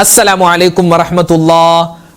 അസ്സലാമു അലൈക്കും വറഹമത്തുല്ലാ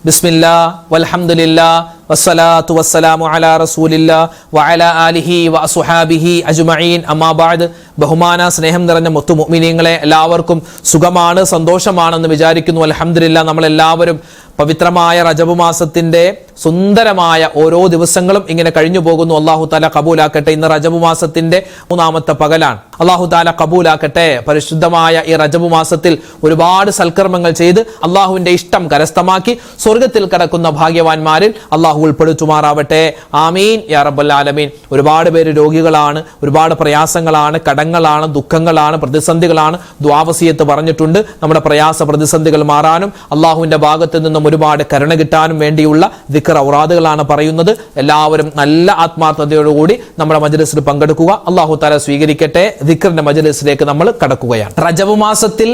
ബിസ്മില്ല. വൽഹംദുലില്ലാ. വസ്സലാത്തു വസ്സലാമു അലാ റസൂലില്ല. വഅല ആലിഹി വഅസുഹാബിഹി അജ്മഈൻ. അമ്മാബാദ് ബഹുമാന സ്നേഹം നിറഞ്ഞ മുത്തു മുഅ്മിനീങ്ങളെ എല്ലാവർക്കും സുഖമാണ് സന്തോഷമാണെന്ന് വിചാരിക്കുന്നു. അൽഹംദുലില്ലാ നമ്മളെല്ലാവരും പവിത്രമായ റജബ് മാസത്തിന്റെ സുന്ദരമായ ഓരോ ദിവസങ്ങളും ഇങ്ങനെ കഴിഞ്ഞു പോകുന്നു. അള്ളാഹു താല കബൂലാക്കട്ടെ. ഇന്ന് റജബ് മാസത്തിന്റെ മൂന്നാമത്തെ പകലാണ്. അള്ളാഹു താല കബൂലാക്കട്ടെ. പരിശുദ്ധമായ ഈ റജബു മാസത്തിൽ ഒരുപാട് സൽക്കർമ്മങ്ങൾ ചെയ്ത് അള്ളാഹുവിന്റെ ഇഷ്ടം കരസ്ഥമാക്കി സ്വർഗത്തിൽ കടക്കുന്ന ഭാഗ്യവാന്മാരിൽ അള്ളാഹു ഉൾപ്പെടുത്തുമാറാവട്ടെ. ആമീൻ. യാ റബ്ബൽ ആലമീൻ. ഒരുപാട് പേര് രോഗികളാണ്. ഒരുപാട് പ്രയാസങ്ങളാണ്. കടങ്ങളാണ്. ദുഃഖങ്ങളാണ്. പ്രതിസന്ധികളാണ്. ദ്വാവസീയത്ത് പറഞ്ഞിട്ടുണ്ട്. നമ്മുടെ പ്രയാസ പ്രതിസന്ധികൾ മാറാനും അള്ളാഹുവിന്റെ ഭാഗത്ത് നിന്നും ഒരുപാട് കരുണ കിട്ടാനും വേണ്ടിയുള്ള ദിക്കർ ഔറാദുകളാണ് പറയുന്നത്. എല്ലാവരും നല്ല ആത്മാർത്ഥതയോടുകൂടി നമ്മുടെ മജലിസിൽ പങ്കെടുക്കുക. അള്ളാഹു താല സ്വീകരിക്കട്ടെ. ദിക്കറിന്റെ മജലിസിലേക്ക് നമ്മൾ കടക്കുകയാണ്. റജബ് മാസത്തിൽ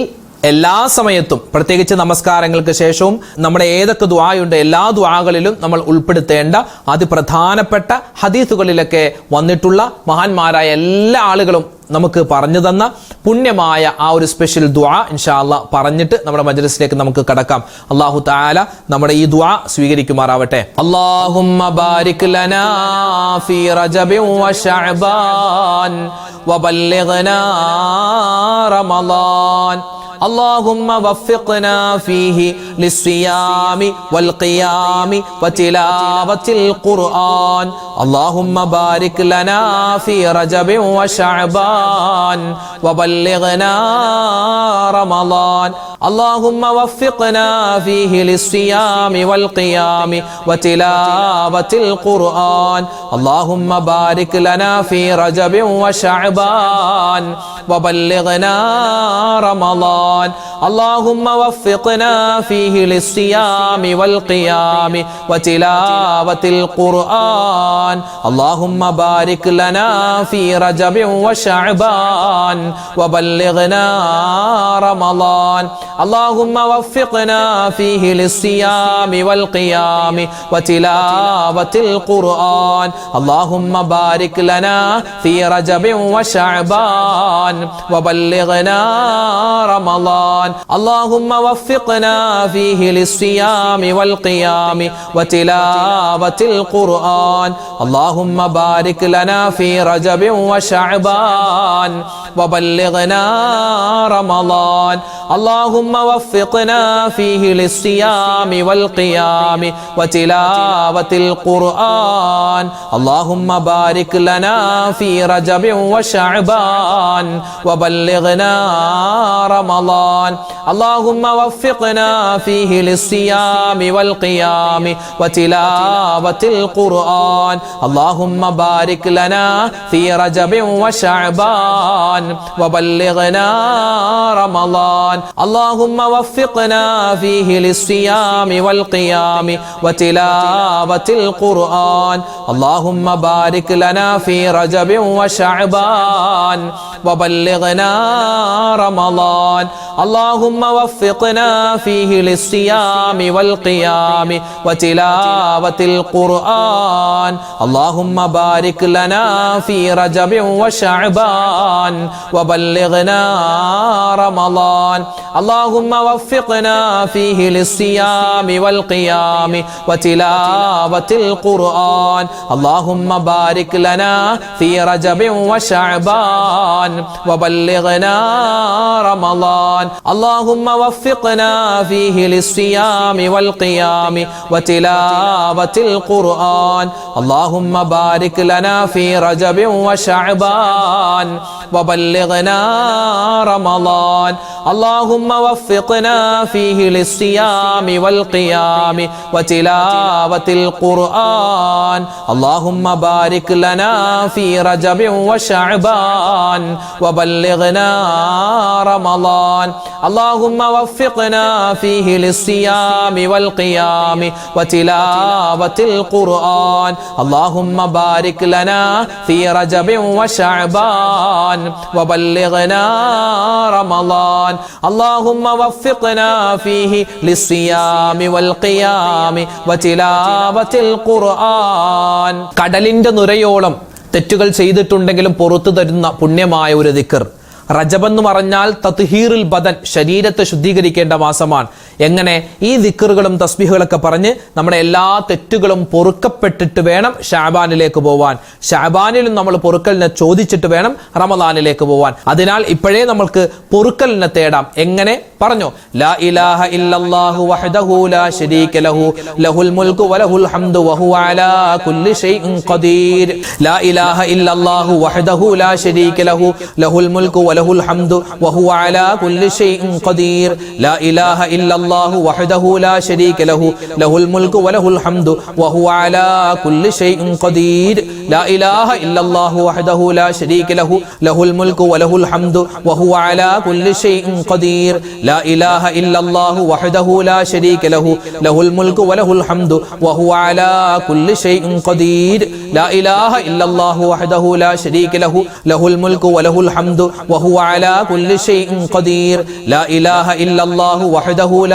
എല്ലാ സമയത്തും പ്രത്യേകിച്ച് നമസ്കാരങ്ങൾക്ക് ശേഷവും നമ്മുടെ ഏതൊക്കെ ദ്വായുണ്ട് എല്ലാ ദ്വാകളിലും നമ്മൾ ഉൾപ്പെടുത്തേണ്ട അതിപ്രധാനപ്പെട്ട ഹദീസുകളിലൊക്കെ വന്നിട്ടുള്ള മഹാന്മാരായ എല്ലാ ആളുകളും നമുക്ക് പറഞ്ഞു തന്ന പുണ്യമായ ആ ഒരു സ്പെഷ്യൽ ദ്വാ ഇൻഷാല്ല പറഞ്ഞിട്ട് നമ്മുടെ മജ്ലിസിലേക്ക് നമുക്ക് കടക്കാം. അള്ളാഹു താല നമ്മുടെ ഈ ദ്വാ സ്വീകരിക്കുമാറാവട്ടെ. വബല്ലിഗ്നാ റമളാൻ اللهم وفقنا فيه للصيام والقيام وتلاوة القرآن. اللهم بارك لنا في رجب وشعبان وبلغنا رمضان. اللهم وفقنا فيه للصيام والقيام وتلاوة القرآن. اللهم بارك لنا في رجب وشعبان وبلغنا رمضان. اللهم وفقنا فيه للصيام والقيام وتلاوة القرآن. اللهم بارك لنا في رجب وشعبان وبلغنا رمضان. اللهم وفقنا فيه للصيام والقيام وتلاوة القرآن. اللهم بارك لنا في رجب وشعبان وبلغنا رمضان. اللهم وفقنا فيه للصيام والقيام وتلاوة القرآن. اللهم بارك لنا في رجب وشعبان. وبلغنا رمضان. اللهم وفقنا فيه للصيام والقيام وتلاوة القرآن. اللهم بارك لنا في رجب وشعبان. وبلغنا رمضان. اللهم وفقنا فيه للصيام والقيام وتلاوة القرآن. اللهم بارك لنا في رجب وشعبان وبلغنا رمضان. اللهم وفقنا فيه للصيام والقيام وتلاوة القرآن. اللهم بارك لنا في رجب وشعبان وبلغنا رمضان. اللهم وفقنا فيه للصيام والقيام وتلاوة القرآن. اللهم بارك لنا في رجب وشعبان وبلغنا رمضان. اللهم وفقنا فيه للصيام والقيام وتلاوة القرآن. اللهم بارك لنا في رجب وشعبان وبلغنا رمضان. اللهم وفقنا فيه للصيام والقيام وتلاوة القرآن. اللهم بارك لنا في رجب وشعبان وبلغنا رمضان. اللهم وفقنا فيه للصيام والقيام وتلاوة القرآن. اللهم بارك لنا في رجب وشعبان وبلغنا رمضان. اللهم وفقنا فيه للصيام والقيام وتلاوة القرآن اللهم بارك لنا في رجب وشعبان وبلغنا رمضان اللهم وفقنا فيه للصيام والقيام وتلاوة القرآن കടലിന്റെ നുരയോളം തെറ്റുകൾ ചെയ്തിട്ടുണ്ടെങ്കിലും പുറത്തു തരുന്ന പുണ്യമായ ഒരു ദിക്കർ റജബ് എന്ന് പറഞ്ഞാൽ തത്ഹീറുൽ ബദൻ ശരീരത്തെ ശുദ്ധീകരിക്കേണ്ട മാസമാണ്. എങ്ങനെ ഈ ദിക്കറുകളും തസ്ബീഹുകളൊക്കെ പറഞ്ഞ് നമ്മുടെ എല്ലാ തെറ്റുകളും പൊറുക്കപ്പെട്ടിട്ട് വേണം ഷാബാനിലേക്ക് പോവാൻ. ഷാബാനിലും നമ്മൾ പൊറുക്കലിനെ ചോദിച്ചിട്ട് വേണം റമദാനിലേക്ക് പോവാൻ. അതിനാൽ ഇപ്പോഴേ നമ്മൾക്ക് പൊറുക്കലിനെ തേടാം. എങ്ങനെ? പറഞ്ഞു. ലാ ഇലാഹ ഇല്ലല്ലാഹു വഹ്ദഹു ലാ ശരീക ലഹു. ലഹുൽ മുൽക്കു വലഹുൽ ഹംദു വഹുവ അലാ കുല്ലി ഷൈഇൻ ഖദീർ. ലാ ഇലാഹ ഇല്ലല്ലാഹു വഹ്ദഹു ലാ ശരീക ലഹു. ലഹുൽ മുൽക്കു വലഹുൽ ഹംദു വഹുവ അലാ കുല്ലി ഷൈഇൻ ഖദീർ. ലാ ഇലാഹ ഇല്ലല്ലാഹു അല്ലാഹു വഹദഹു ലാ ശരീക ലഹു ലഹുൽ മുൽക്കു വലഹുൽ ഹംദു വഹുവ അലാ കുല്ലി ഷൈഇൻ ഖദീർ ലാ ഇലാഹ ഇല്ലല്ലാഹു വഹദഹു ലാ ശരീക ലഹു ലഹുൽ മുൽക്കു വലഹുൽ ഹംദു വഹുവ അലാ കുല്ലി ഷൈഇൻ ഖദീർ ലാ ഇലാഹ ഇല്ലല്ലാഹു വഹദഹു ലാ ശരീക ലഹു ലഹുൽ മുൽക്കു വലഹുൽ ഹംദു വഹുവ അലാ കുല്ലി ഷൈഇൻ ഖദീർ ലാ ഇലാഹ ഇല്ലല്ലാഹു വഹദഹു ലാ ശരീക ലഹു ലഹുൽ മുൽക്കു വലഹുൽ ഹംദു വഹുവ അലാ കുല്ലി ഷൈഇൻ ഖദീർ ലാ ഇലാഹ ഇല്ലല്ലാഹു വഹദഹു ലാ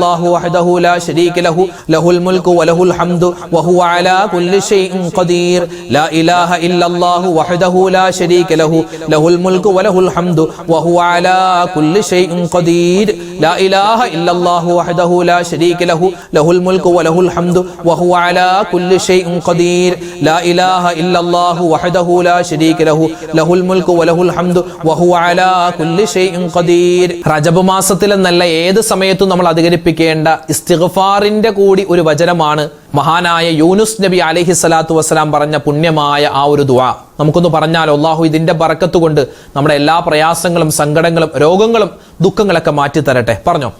അല്ലാഹു വഹ്ദഹു ലാ ശരീക ലഹു ലഹുൽ മുൽക്കു വലഹുൽ ഹംദു വഹുവ അലാ കുല്ലി ഷൈഇൻ ഖദീർ. ലാ ഇലാഹ ഇല്ലല്ലാഹു വഹ്ദഹു ലാ ശരീക ലഹു ലഹുൽ മുൽക്കു വലഹുൽ ഹംദു വഹുവ അലാ കുല്ലി ഷൈഇൻ ഖദീർ. ലാ ഇലാഹ ഇല്ലല്ലാഹു വഹ്ദഹു ലാ ശരീക ലഹു ലഹുൽ മുൽക്കു വലഹുൽ ഹംദു വഹുവ അലാ കുല്ലി ഷൈഇൻ ഖദീർ. ലാ ഇലാഹ ഇല്ലല്ലാഹു വഹ്ദഹു ലാ ശരീക ലഹു ലഹുൽ മുൽക്കു വലഹുൽ ഹംദു വഹുവ അലാ കുല്ലി ഷൈഇൻ ഖദീർ. റജബ് മാസത്തിലെ നല്ല ഏത് സമയത്തും നമ്മൾ അധികരിക്കും അധികരിപ്പിക്കേണ്ട ഇസ്തിഗ്ഫാറിന്റെ കൂടി ഒരു വചനമാണ് മഹാനായ യൂനുസ് നബി അലഹി സ്വലാത്തു വസ്സലാം പറഞ്ഞ പുണ്യമായ ആ ഒരു ദുആ. നമുക്കൊന്ന് പറഞ്ഞാൽ അള്ളാഹു ഇതിന്റെ പറക്കത്തുകൊണ്ട് നമ്മുടെ എല്ലാ പ്രയാസങ്ങളും സങ്കടങ്ങളും രോഗങ്ങളും ദുഃഖങ്ങളൊക്കെ മാറ്റി തരട്ടെ. പറഞ്ഞോ.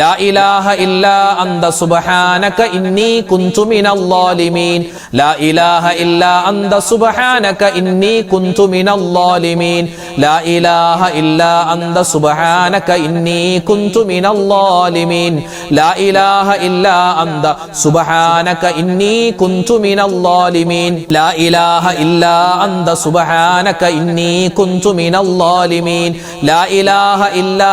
ലാ ഇലാഹ ഇല്ലാ അന്ത സുബ്ഹാനക ഇന്നി കുന്തു മിനൽ ലാ ഇലാഹ ഇല്ലാ അന്ത സുബ്ഹാനക ഇന്നി കുന്തു മിനൽ ലാ ഇലാഹ ഇല്ലാ അന്ത സുബ്ഹാനക ഇന്നി കുന്തു മിനൽ ലാ ഇലാഹ ഇല്ലാ അന്ത സുബ്ഹാനക ഇന്നി കുന്തു മിനൽ ലാ ഇലാഹ ഇല്ലാ അന്ത സുബ്ഹാനക ഇന്നി കുന്തു മിനൽ ലാ ഇലാഹ ഇല്ലാ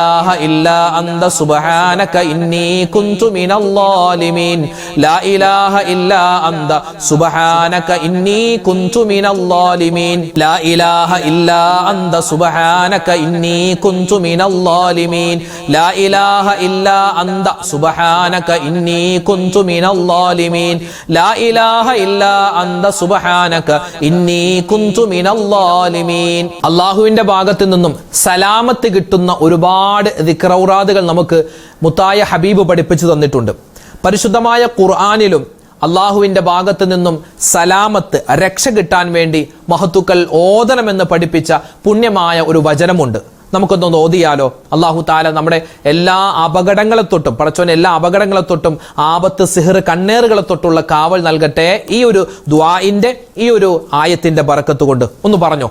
ഇലാഹ ഇല്ലാ അന്ത സുബ്ഹാനക ഇന്നി കുന്തു മിനൽ ളാലിമീൻ ലാ ഇലാഹ ഇല്ലാ അന്ത സുബ്ഹാനക ഇന്നി കുന്തു മിനൽ ളാലിമീൻ ലാ ഇലാഹ ഇല്ലാ അന്ത സുബ്ഹാനക ഇന്നി കുന്തു മിനൽ ളാലിമീൻ ലാ ഇലാഹ ഇല്ലാ അന്ത സുബ്ഹാനക ഇന്നി കുന്തു മിനൽ ളാലിമീൻ ലാ ഇലാഹ ഇല്ലാ അന്ത സുബ്ഹാനക ഇന്നി കുന്തു മിനൽ ളാലിമീൻ അള്ളാഹുവിന്റെ ഭാഗത്തു നിന്നും സലാമത്ത് കിട്ടുന്ന ഒരുപാട് ദിക്റൗറാദുകൾ നമുക്ക് മുത്തായ ഹബീബ് പഠിപ്പിച്ചു തന്നിട്ടുണ്ട്. പരിശുദ്ധമായ ഖുർആാനിലും അള്ളാഹുവിന്റെ ഭാഗത്തു നിന്നും സലാമത്ത് രക്ഷ കിട്ടാൻ വേണ്ടി മഹത്തുക്കൾ ഓതണമെന്ന് പഠിപ്പിച്ച പുണ്യമായ ഒരു വചനമുണ്ട്. നമുക്കൊന്നൊന്ന് ഓതിയാലോ? അള്ളാഹു താല നമ്മുടെ എല്ലാ അപകടങ്ങളെ തൊട്ടും പടച്ചോൻ എല്ലാ അപകടങ്ങളെ തൊട്ടും ആപത്ത് സിഹർ കണ്ണേറുകളെ തൊട്ടുള്ള കാവൽ നൽകട്ടെ. ഈ ഒരു ദ്വായിന്റെ ഈ ഒരു ആയത്തിന്റെ ബറക്കത്ത് കൊണ്ട് ഒന്ന് പറഞ്ഞോ?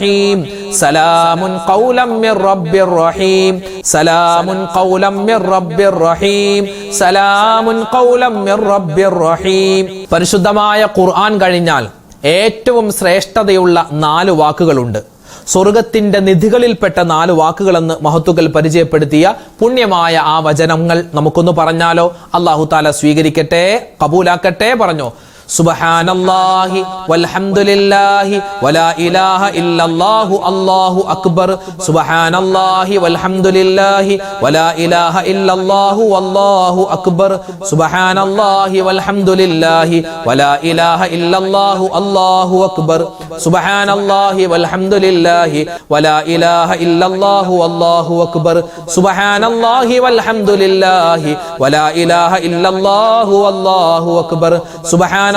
റഹീം. സലാമുൻ ഖൗലം മിർ റബ്ബിർ റഹീം. സലാമുൻ ഖൗലം മിർ റബ്ബിർ റഹീം. സലാമുൻ ഖൗലം മിർ റബ്ബിർ റഹീം. പരിശുദ്ധമായ ഖുർആൻ കഴിഞ്ഞാൽ ഏറ്റവും ശ്രേഷ്ഠതയുള്ള നാല് വാക്കുകളുണ്ട്. സ്വർഗത്തിന്റെ നിധികളിൽപ്പെട്ട നാല് വാക്കുകളെന്ന് മഹത്തുക്കൾ പരിചയപ്പെടുത്തിയ പുണ്യമായ ആ വചനങ്ങൾ നമുക്കൊന്ന് പറഞ്ഞാലോ? അള്ളാഹു താല സ്വീകരിക്കട്ടെ കബൂലാക്കട്ടെ പറഞ്ഞോ? സുബഹാനല്ലാഹി വൽഹംദുലില്ലാഹി വലാ ഇലാഹ ഇല്ലല്ലാഹു അല്ലാഹു അക്ബർ. സുബഹാനല്ലാഹി വൽഹംദുലില്ലാഹി വലാ ഇലാഹ ഇല്ലല്ലാഹു വല്ലാഹു അക്ബർ. സുബഹാനല്ലാഹി വൽഹംദുലില്ലാഹി വലാ ഇലാഹ ഇല്ലല്ലാഹു അല്ലാഹു അക്ബർ. സുബഹാനല്ലാഹി വൽഹംദുലില്ലാഹി വലാ ഇലാഹ ഇല്ലല്ലാഹു വല്ലാഹു അക്ബർ. സുബഹാനല്ലാഹി വൽഹംദുലില്ലാഹി വലാ ഇലാഹ ഇല്ലല്ലാഹു വല്ലാഹു അക്ബർ. സുബഹാന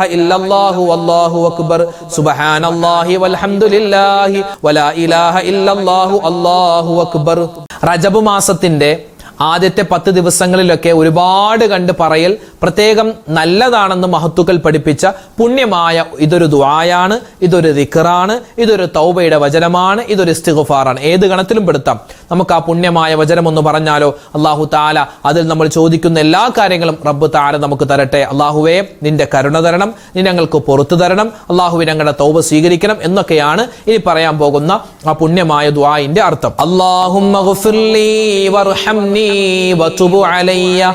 ഇല്ലല്ലാഹു അല്ലാഹു അക്ബർ. സുബ്ഹാനല്ലാഹി വൽഹംദുലില്ലാഹി വലാ ഇലാഹ ഇല്ലല്ലാഹു അല്ലാഹു അക്ബർ. റജബ് മാസത്തിന്റെ ആദ്യത്തെ പത്ത് ദിവസങ്ങളിലൊക്കെ ഒരുപാട് കണ്ട് പറയൽ പ്രത്യേകം നല്ലതാണെന്ന് മഹത്തുക്കൾ പഠിപ്പിച്ച പുണ്യമായ ഇതൊരു ദ്വായാണ് ഇതൊരു ദിക്കറാണ് ഇതൊരു തൗബയുടെ വചനമാണ് ഇതൊരു ഇസ്തിഗുഫാറാണ്. ഏത് ഗണത്തിലും പെടുത്താം. നമുക്ക് ആ പുണ്യമായ വചനം ഒന്ന് പറഞ്ഞാലോ? അള്ളാഹു താല അതിൽ നമ്മൾ ചോദിക്കുന്ന എല്ലാ കാര്യങ്ങളും റബ്ബ് താല നമുക്ക് തരട്ടെ. അള്ളാഹുവേ നിന്റെ കരുണ തരണം നീ ഞങ്ങൾക്ക് പുറത്തു തരണം അള്ളാഹുവെ ഞങ്ങളുടെ തൗബ സ്വീകരിക്കണം എന്നൊക്കെയാണ് ഇനി പറയാൻ പോകുന്ന ആ പുണ്യമായ ദ്വായിന്റെ അർത്ഥം. അള്ളാഹും وتب علي.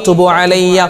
تُبُ علي.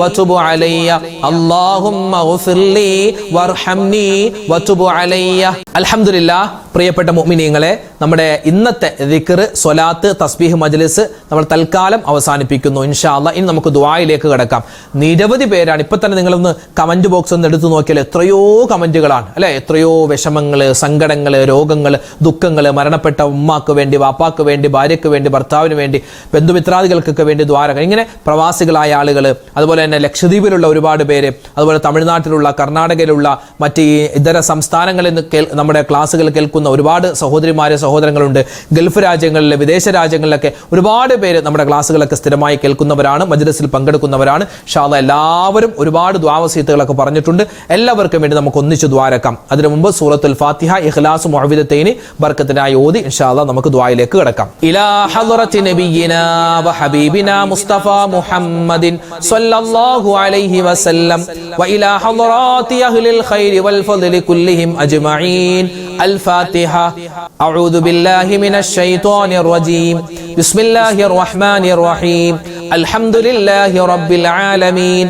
وتب علي اللهم اغفر لي وارحمني وتب علي الحمد لله പ്രിയപ്പെട്ട മുഅ്മിനീങ്ങളെ നമ്മുടെ ഇന്നത്തെ ദിക്ർ സ്വലാത്ത് തസ്ബീഹ് മജ്ലിസ് നമ്മൾ തൽക്കാലം അവസാനിപ്പിക്കുന്നു ഇൻഷാ അല്ലാ ഇനി നമുക്ക് ദുആയിലേക്ക് കിടക്കാം നിരവധി പേരാണ് ഇപ്പൊ തന്നെ നിങ്ങളൊന്ന് കമന്റ് ബോക്സ് ഒന്ന് എടുത്തു നോക്കിയാൽ എത്രയോ കമന്റുകളാണ് അല്ലെ എത്രയോ വിഷമങ്ങൾ സങ്കടങ്ങൾ രോഗങ്ങൾ ദുഃഖങ്ങൾ മരണപ്പെട്ട ഉമ്മാക്ക് വേണ്ടി വാപ്പാക്ക് വേണ്ടി ഭാര്യയ്ക്ക് വേണ്ടി ഭർത്താവിന് വേണ്ടി ബന്ധുമിത്രാദികൾക്കൊക്കെ വേണ്ടി ദ്വാരക ഇങ്ങനെ പ്രവാസികളായ ആളുകൾ അതുപോലെ തന്നെ ലക്ഷദ്വീപിലുള്ള ഒരുപാട് പേര് അതുപോലെ തമിഴ്നാട്ടിലുള്ള കർണാടകയിലുള്ള മറ്റ് ഈ ഇതര സംസ്ഥാനങ്ങളിൽ നിന്ന് കേൾ- നമ്മുടെ ക്ലാസ്സുകൾ കേൾക്കുന്ന ഒരുപാട് സഹോദരിമാരെ സഹോദരങ്ങളുണ്ട്. ഗൾഫ് രാജ്യങ്ങളിൽ വിദേശ രാജ്യങ്ങളിലൊക്കെ ഒരുപാട് പേര് നമ്മുടെ ക്ലാസ്സുകളൊക്കെ സ്ഥിരമായി കേൾക്കുന്നവരാണ് മജ്ലിസിൽ പങ്കെടുക്കുന്നവരാണ്. ഷാദ എല്ലാവരും ഒരുപാട് ദ്വാവസീത്തുകളൊക്കെ പറഞ്ഞിട്ടുണ്ട്. എല്ലാവർക്കും വേണ്ടി നമുക്ക് ഒന്നിച്ച് ദ്വാരക്കാം അതിനു മുമ്പ് സൂറത്തുൽ ഫാത്തിഹ ഇഖ്ലാസ് മുഅവിദത്തൈനി ബർക്കത്തിനായി ഓതി ഇൻഷാല്ല നമുക്ക് ദ്വായിലേക്ക് കിടക്കാം. ഇലാ ഹദ്റത്തി നബിയിനാ വഹബീബിനാ മുസ്തഫ മുഹമ്മദിൻ صلى الله عليه وسلم. وإلى حضرات أهل الخير والفضل كلهم أجمعين. الفاتحة. أعوذ بالله من الشيطان الرجيم. بسم الله الرحمن الرحيم. الحمد لله رب العالمين.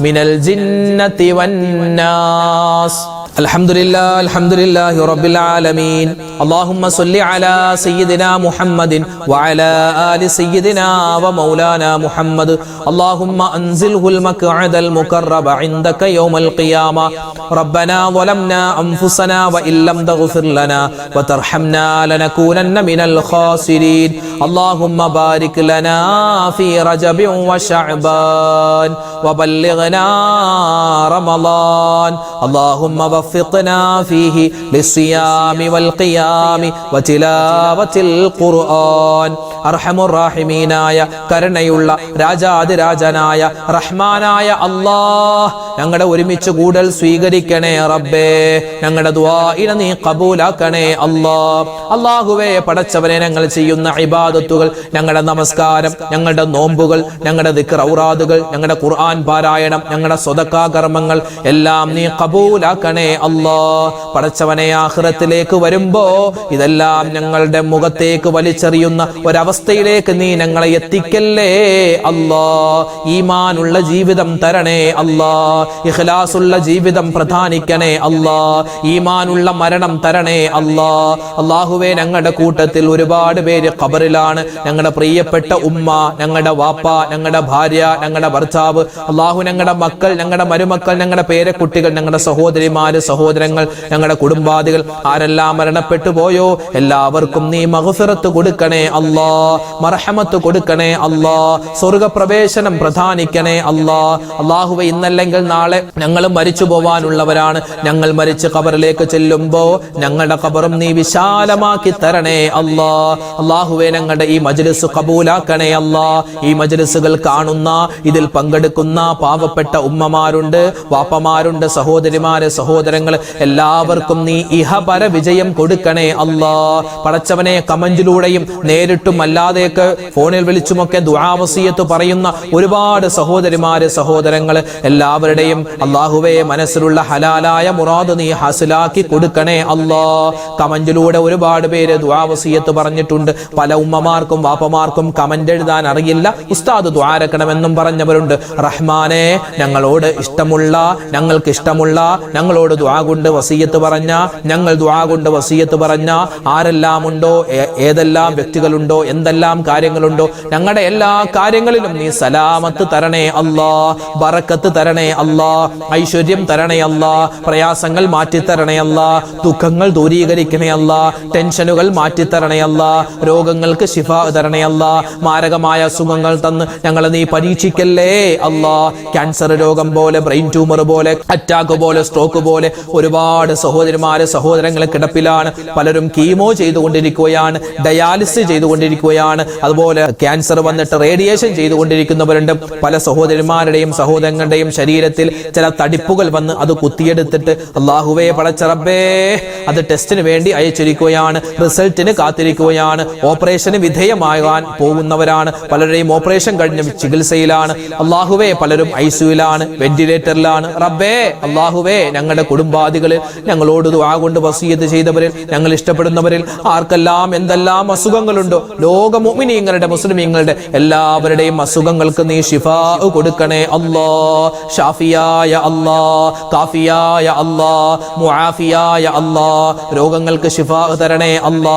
من الجنة والناس. الحمد لله الحمد لله رب العالمين اللهم صل على سيدنا محمد وعلى آل سيدنا ومولانا محمد اللهم أنزله المقعد المقرب عندك يوم القيامة ربنا ظلمنا أنفسنا وإن لم تغفر لنا وترحمنا لنكونن من الخاسرين اللهم بارك لنا في رجب وشعبان وبلغنا رمضان اللهم وفقنا فيه للصيام والقيام وتلاوة القرآن أرحم الراحمين കരുണയുള്ള രാജാതിരാജനായ റഹ്മാനായ അള്ളാഹ് ഞങ്ങളുടെ ഒരുമിച്ച് കൂടൽ സ്വീകരിക്കണേ റബ്ബേ. ഞങ്ങളുടെ ദ്വാഇന നീ കബൂലാക്കണേ അല്ലാ. അള്ളാഹുവേ പടച്ചവനെ ഞങ്ങൾ ചെയ്യുന്ന ഇബാദത്തുകൾ ഞങ്ങളുടെ നമസ്കാരം ഞങ്ങളുടെ നോമ്പുകൾ ഞങ്ങളുടെ ദിക്ർ ഔറാദുകൾ ഞങ്ങളുടെ ഖുർആൻ പാരായണം ഞങ്ങളുടെ സ്വതക്കാ കർമ്മങ്ങൾ എല്ലാം നീ കബൂലാക്കണേ അല്ലാ. പടച്ചവനെ ആഹ്റത്തിലേക്ക് വരുമ്പോ ഇതെല്ലാം ഞങ്ങളുടെ മുഖത്തേക്ക് വലിച്ചെറിയുന്ന ഒരവസ്ഥയിലേക്ക് നീ ഞങ്ങളെ എത്തിക്കല്ലേ അല്ലാ. ഈമാനുള്ള ജീവിതം തരണേ അല്ലാ. ഇഖ്ലാസുള്ള ജീവിതം പ്രധാനിക്കണേ അല്ലാ. ഈമാനുള്ള മരണം തരണേ അല്ലാ. അള്ളാഹുവേ ഞങ്ങളുടെ കൂട്ടത്തിൽ ഒരുപാട് പേര് ഖബറിലാണ്. ഞങ്ങളുടെ പ്രിയപ്പെട്ട ഉമ്മ ഞങ്ങളുടെ വാപ്പ ഞങ്ങളുടെ ഭാര്യ ഞങ്ങളുടെ ഭർത്താവ്. അള്ളാഹു ഞങ്ങളുടെ മക്കൾ ഞങ്ങളുടെ മരുമക്കൾ ഞങ്ങളുടെ പേരക്കുട്ടികൾ ഞങ്ങളുടെ സഹോദരിമാര് സഹോദരങ്ങൾ ഞങ്ങളുടെ കുടുംബാദികൾ. ആരെല്ലാം മരണപ്പെട്ടു പോയോ? എല്ലാവർക്കും നീ മഹഫിറത്ത് കൊടുക്കണേ അല്ലാ. മർഹമത്ത് കൊടുക്കണേ അല്ലാ. സ്വർഗപ്രവേശനം പ്രധാനിക്കണേ അല്ലാ. അള്ളാഹുവെ ഇന്നല്ലെങ്കിൽ നാളെ ഞങ്ങൾ മരിച്ചു പോവാനുള്ളവരാണ്. ഞങ്ങൾ മരിച്ച് ഖബറിലേക്ക് ചെല്ലുമ്പോ ഞങ്ങളുടെ ഖബറും നീ വിശാലമാക്കി തരണേ അല്ലാ. അള്ളാഹുവെ ഞങ്ങളുടെ ഈ മജ്ലിസ് കബൂലാക്കണേ അല്ലാ. ഈ മജ്ലിസുകൾ കാണുന്ന ഇതിൽ പങ്കെടുക്കുന്ന പാവപ്പെട്ട ഉമ്മമാരുണ്ട് വാപ്പമാരുണ്ട് സഹോദരിമാര് സഹോദരങ്ങൾ. എല്ലാവർക്കും നീ ഇഹപര വിജയം കൊടുക്കണേ അല്ലാ. പടച്ചവനെ കമന്റിലൂടെയും നേരിട്ടും അല്ലാതെയൊക്കെ ഫോണിൽ വിളിച്ചുമൊക്കെ ദുരാവസീയത്ത് പറയുന്ന ഒരുപാട് സഹോദരിമാര് സഹോദരങ്ങൾ എല്ലാവരുടെയും അള്ളാഹുവെ മനസ്സിലുള്ള ഹലാലായ മുറാദ് നീ ഹാസിലാക്കി കൊടുക്കണേ അല്ലാ. കമന്റിലൂടെ ഒരുപാട് പേര് ദ്വാവസീയത്ത് പറഞ്ഞിട്ടുണ്ട്. പല ഉമ്മമാർക്കും വാപ്പമാർക്കും കമന്റ് എഴുതാൻ അറിയില്ല. ഉസ്താദ് ദ്വാരക്കണമെന്നും പറഞ്ഞവരുണ്ട്. റഹ്മാനെ ഞങ്ങളോട് ഇഷ്ടമുള്ള ഞങ്ങൾക്ക് ഇഷ്ടമുള്ള ഞങ്ങളോട് ദ്വാ കൊണ്ട് വസീയത്ത് പറഞ്ഞ ഞങ്ങൾ ദ്വാ കൊണ്ട് വസീയത്ത് പറഞ്ഞ ആരെല്ലാം ഉണ്ടോ ഏതെല്ലാം വ്യക്തികളുണ്ടോ? എന്തെല്ലാം കാര്യങ്ങളുണ്ടോ? ഞങ്ങളുടെ എല്ലാ കാര്യങ്ങളിലും നീ സലാമത്ത് തരണേ അല്ലാ. ബറക്കത്ത് തരണേ അല്ലാ ഐശ്വര്യം തരണയല്ല. പ്രയാസങ്ങൾ മാറ്റിത്തരണയല്ല. ദുഃഖങ്ങൾ ദൂരീകരിക്കണയല്ല. ടെൻഷനുകൾ മാറ്റിത്തരണയല്ല. രോഗങ്ങൾക്ക് ശിഫ തരണയല്ല. മാരകമായ അസുഖങ്ങൾ തന്ന് ഞങ്ങളെ നീ പരീക്ഷിക്കല്ലേ? അല്ല ക്യാൻസർ രോഗം പോലെ ബ്രെയിൻ ട്യൂമർ പോലെ അറ്റാക്ക് പോലെ സ്ട്രോക്ക് പോലെ ഒരുപാട് സഹോദരിമാര് സഹോദരങ്ങൾ കിടപ്പിലാണ്. പലരും കീമോ ചെയ്തുകൊണ്ടിരിക്കുകയാണ് ഡയാലിസിസ് ചെയ്തുകൊണ്ടിരിക്കുകയാണ്. അതുപോലെ ക്യാൻസർ വന്നിട്ട് റേഡിയേഷൻ ചെയ്തുകൊണ്ടിരിക്കുന്നവരുണ്ട്. പല സഹോദരിമാരുടെയും സഹോദരങ്ങളുടെയും ശരീരത്തിൽ ചില തടിപ്പുകൾ വന്ന് അത് കുത്തിയെടുത്തിട്ട് അള്ളാഹുവേ പടച്ചറബേ അത് ടെസ്റ്റിന് വേണ്ടി അയച്ചിരിക്കുകയാണ് റിസൾട്ടിന് കാത്തിരിക്കുകയാണ് ഓപ്പറേഷന് വിധേയമാകാൻ പോകുന്നവരാണ് പലരെയും ഓപ്പറേഷൻ കഴിഞ്ഞ ചികിത്സയിലാണ്. അള്ളാഹുവേ പലരും ഐസിയുലാണ് വെന്റിലേറ്ററിലാണ്. റബ്ബേ അള്ളാഹുവേ ഞങ്ങളുടെ കുടുംബാദികളിൽ ഞങ്ങളോട് ആ കൊണ്ട് വസീയത്ത് ചെയ്തവരിൽ ഞങ്ങൾ ഇഷ്ടപ്പെടുന്നവരിൽ ആർക്കെല്ലാം എന്തെല്ലാം അസുഖങ്ങളുണ്ടോ? ലോക മുഅ്മിനീങ്ങളുടെ മുസ്ലിമീങ്ങളുടെ എല്ലാവരുടെയും അസുഖങ്ങൾക്ക് നീ ഷിഫാ കൊടുക്കണേ അല്ലാ. ഷാഫിയായ അല്ലാ കാഫിയായ അല്ലാ മുആഫിയായ അല്ലാ രോഗങ്ങൾക്ക് ശിഫാ തരണേ അല്ലാ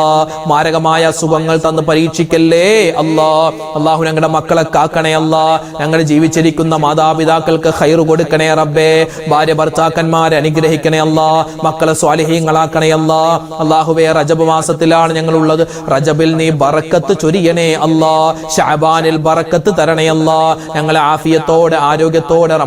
മാരകമായ അസുഖങ്ങൾ തന്ന് പരീക്ഷിക്കല്ലേ അല്ലാ അള്ളാഹു ഞങ്ങളുടെ മക്കളെ കാക്കണേ അല്ലാ ഞങ്ങൾ ജീവിച്ചിരിക്കുന്ന മാതാപിതാക്കൾക്ക് ഹൈറ് കൊടുക്കണേ റബ്ബേ ഭാര്യ ഭർത്താക്കന്മാരെ അനുഗ്രഹിക്കണേ അല്ലാ മക്കളെ സ്വാലിഹീങ്ങളാക്കണേ അല്ലാ അള്ളാഹുവേ റജബ് മാസത്തിലാണ് ഞങ്ങൾ ഉള്ളത് റജബിൽ നീ ബറക്കത്ത് ചൊരിയണേ അല്ലാ ഷാബാനിൽ ബറക്കത്ത് തരണേ അല്ലാ ഞങ്ങളെ ആഫിയത്തോടെ ആരോഗ്യത്തോടെ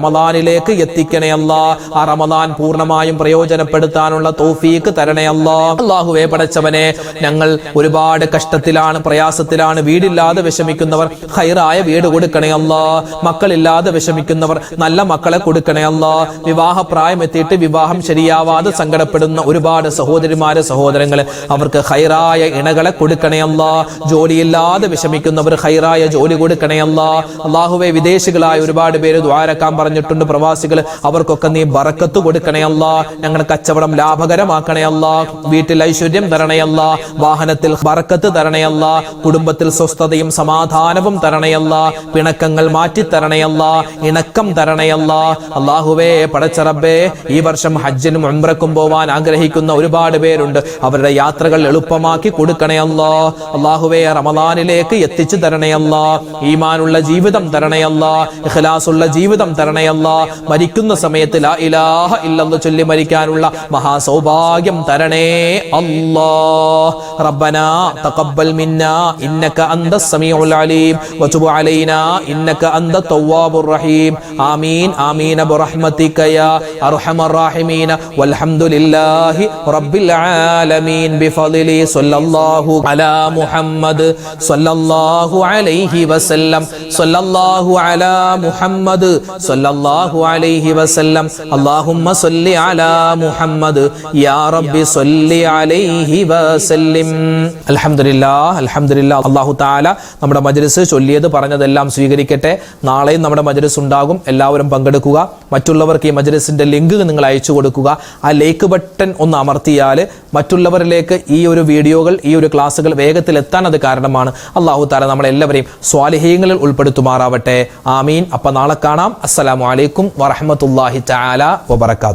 റമദാനിലേക്ക് എത്തിക്കണേ അല്ലാ. ആ റമദാൻ പൂർണമായും പ്രയോജനപ്പെടുത്താനുള്ള തോഫീക്ക് തരണേ അല്ലാ. അള്ളാഹുവേ പടച്ചവനെ ഞങ്ങൾ ഒരുപാട് കഷ്ടത്തിലാണ് പ്രയാസത്തിലാണ് വീടില്ലാതെ വിഷമിക്കുന്നവർ ഹൈറായ വീട് കൊടുക്കണേ അല്ലാ. മക്കളില്ലാതെ വിഷമിക്കുന്നവർ നല്ല മക്കളെ കൊടുക്കണേ അല്ലാ. വിവാഹ പ്രായം എത്തിയിട്ട് വിവാഹം ശരിയാവാതെ സങ്കടപ്പെടുന്ന ഒരുപാട് സഹോദരിമാരെ സഹോദരങ്ങൾ അവർക്ക് ഹൈറായ ഇണകളെ കൊടുക്കണേ അല്ലാ. ജോലിയില്ലാതെ വിഷമിക്കുന്നവർ ഹൈറായ ജോലി കൊടുക്കണേ അല്ലാ. അള്ളാഹുവെ വിദേശികളായ ഒരുപാട് പേര് ദ്വാരക്കാൻ പറഞ്ഞിട്ടുണ്ട് പ്രവാസികൾ അവർക്കൊക്കെ നീ ബറക്കത്ത് കൊടുക്കണേ ഞങ്ങൾ ഞങ്ങളുടെ കച്ചവടം ലാഭകരമാക്കണേ അല്ലാ. വീട്ടിൽ ഐശ്വര്യം തരണയല്ല വാഹനത്തിൽ ബറക്കത്ത് തരണയല്ല കുടുംബത്തിൽ സ്വസ്ഥതയും സമാധാനവും തരണയല്ല പിണക്കങ്ങൾ മാറ്റി തരണയല്ല ഇണക്കം തരണയല്ല അള്ളാഹുവേ പടച്ചറബേ ഈ വർഷം ഹജ്ജിനും ഉംറക്കും പോവാൻ ആഗ്രഹിക്കുന്ന ഒരുപാട് പേരുണ്ട്. അവരുടെ യാത്രകൾ എളുപ്പമാക്കി കൊടുക്കണേ അല്ലാ. അള്ളാഹുവേ റമദാനിലേക്ക് എത്തിച്ചു തരണയല്ല ഈമാനുള്ള ജീവിതം തരണയല്ല ഇഖലാസുള്ള ജീവിതം തരണയല്ല മരിക്കുന്ന സമയത്ത് ലാ ഇലാഹ ഇല്ലെന്ന് ചൊല്ലി മരിക്കാനുള്ള മഹാസൗഭാഗ്യം തരണേ അല്ലാ റബ്ബനാ തഖബ്ബൽ മിന്നാ ഇന്നക അന്തസ് സമീഉൽ അലീം. വതുബ് അലൈനാ ഇന്നക അന്ത തവ്വാബുർ റഹീം. ആമീൻ ആമീൻ. ബിറഹ്മതിക യാ അർഹമർ റാഹിമീൻ വൽഹംദുലില്ലാഹി റബ്ബിൽ ആലമീൻ. ബിഫളിലി സല്ലല്ലാഹു അലാ മുഹമ്മദ് സല്ലല്ലാഹു അലൈഹി വസല്ലം. സല്ലല്ലാഹു അലാ മുഹമ്മദ് സല്ലല്ലാഹു അലൈഹി വസല്ലം അല്ലാഹുമ്മ സല്ലി അലാ മുഹമ്മദ് യാ റബ്ബി സല്ലി അലൈഹി വസല്ലം. അൽഹംദുലില്ലാഹ് അൽഹംദുലില്ലാഹ്. അല്ലാഹു തആല നമ്മുടെ മജ്ലിസ് ചൊല്ലിയത് പറഞ്ഞതെല്ലാം സ്വീകരിക്കട്ടെ. നാളെയും നമ്മുടെ മജ്ലിസ് ഉണ്ടാകും. എല്ലാവരും പങ്കെടുക്കുക. മറ്റുള്ളവർക്ക് ഈ മജ്ലിസിന്റെ ലിങ്ക് നിങ്ങൾ അയച്ചു കൊടുക്കുക. ആ ലൈക്ക് ബട്ടൺ ഒന്ന് അമർത്തിയാൽ മറ്റുള്ളവരിലേക്ക് ഈ ഒരു വീഡിയോകൾ ഈ ഒരു ക്ലാസ്സുകൾ വേഗത്തിൽ എത്താൻ അത് കാരണമാണ്. അള്ളാഹു താല നമ്മളെല്ലാവരെയും സ്വാലിഹ്യങ്ങളിൽ ഉൾപ്പെടുത്തുമാറാവട്ടെ. ആമീൻ. അപ്പം നാളെ കാണാം. അസ്സലാമലൈക്കും വറഹമത്തല്ലാഹി തആല വബറകാത്ത്